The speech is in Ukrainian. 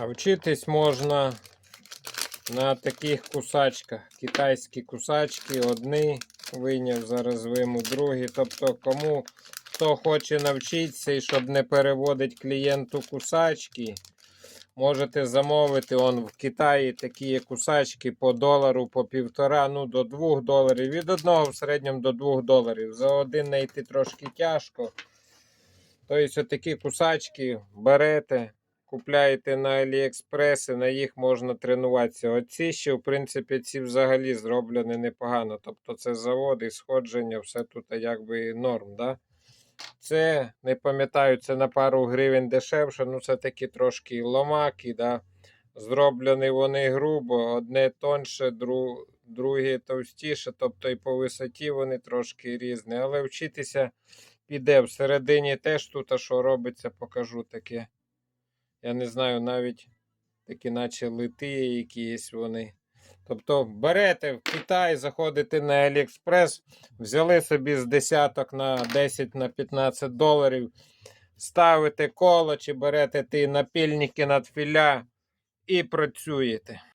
А вчитись можна на таких кусачках. Китайські кусачки, одні виняв, зараз вийму другі. Тобто, кому хто хоче навчитися і щоб не переводить клієнту кусачки, можете замовити. Он в Китаї такі кусачки по долару, по півтора, ну до двох доларів. Від одного в середньому до двох доларів. За один знайти трошки тяжко. Тобто, такі кусачки берете, купляєте на Аліекспрес, і на їх можна тренуватися. Оці ще, в принципі, ці взагалі зроблені непогано. Тобто це завод і сходження, все тут якби норм. Да? Це, не пам'ятаю, це на пару гривень дешевше, ну це такі трошки ломаки, да? зроблені вони грубо, одне тонше, дру, друге товстіше, тобто і по висоті вони трошки різні. Але вчитися піде всередині теж тут, а що робиться, покажу таке. Я не знаю, навіть такі, наче лити якісь вони. Тобто берете в Китай, заходите на Аліекспрес, взяли собі з десяток на 10 на 15 доларів, ставите коло чи берете ті напільники над філя і працюєте.